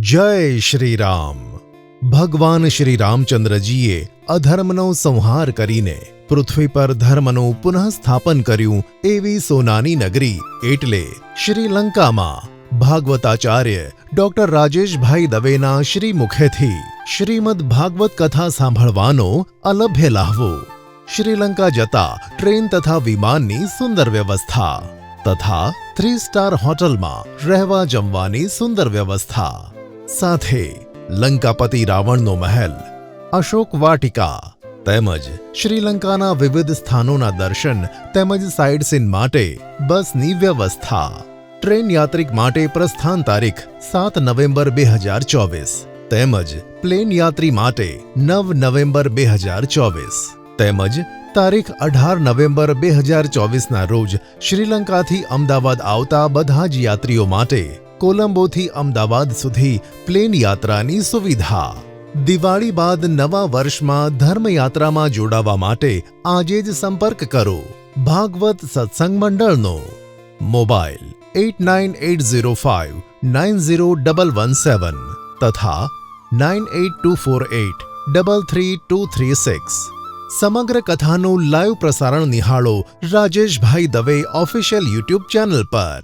જય શ્રી રામ ભગવાન શ્રી રામચંદ્રજીએ અધર્મનો સંહાર કરીને પૃથ્વી પર ધર્મનું પુનઃસ્થાપન કર્યું એવી સોનાની નગરી એટલે શ્રીલંકામાં. ભાગવતાચાર્ય ડોક્ટર રાજેશભાઈ દવેના શ્રી મુખેથી શ્રીમદ ભાગવત કથા સાંભળવાનો અલભ્ય લાહવો. શ્રીલંકા જતા ટ્રેન તથા વિમાનની સુંદર વ્યવસ્થા તથા થ્રી સ્ટાર હોટલમાં રહેવા જમવાની સુંદર વ્યવસ્થા સાથે લંકાપતિ રાવણનો મહેલ, અશોક વાટિકા તેમજ શ્રીલંકાના વિવિધ સ્થાનોના દર્શન તેમજ સાઇડ સીન માટે બસની વ્યવસ્થા. ટ્રેન યાત્રિક માટે પ્રસ્થાન તારીખ સાત નવેમ્બર બે હજાર ચોવીસ તેમજ પ્લેન યાત્રી માટે નવ નવેમ્બર બે હજાર ચોવીસ તેમજ તારીખ અઢાર નવેમ્બર બે હજાર ચોવીસના રોજ શ્રીલંકાથી અમદાવાદ આવતા બધા જ યાત્રીઓ માટે કોલંબોથી અમદાવાદ સુધી પ્લેન યાત્રાની સુવિધા. દિવાળી બાદ નવા વર્ષમાં ધર્મયાત્રામાં જોડાવા માટે આજે જ સંપર્ક કરો. ભાગવત સત્સંગ મંડળનો. Mobile eight nine eight zero five nine zero double one seven તથા nine eight two four eight double three two three six. સમગ્ર કથાનું લાઈવ પ્રસારણ નિહાળો Rajeshbhai Dave official YouTube channel પર.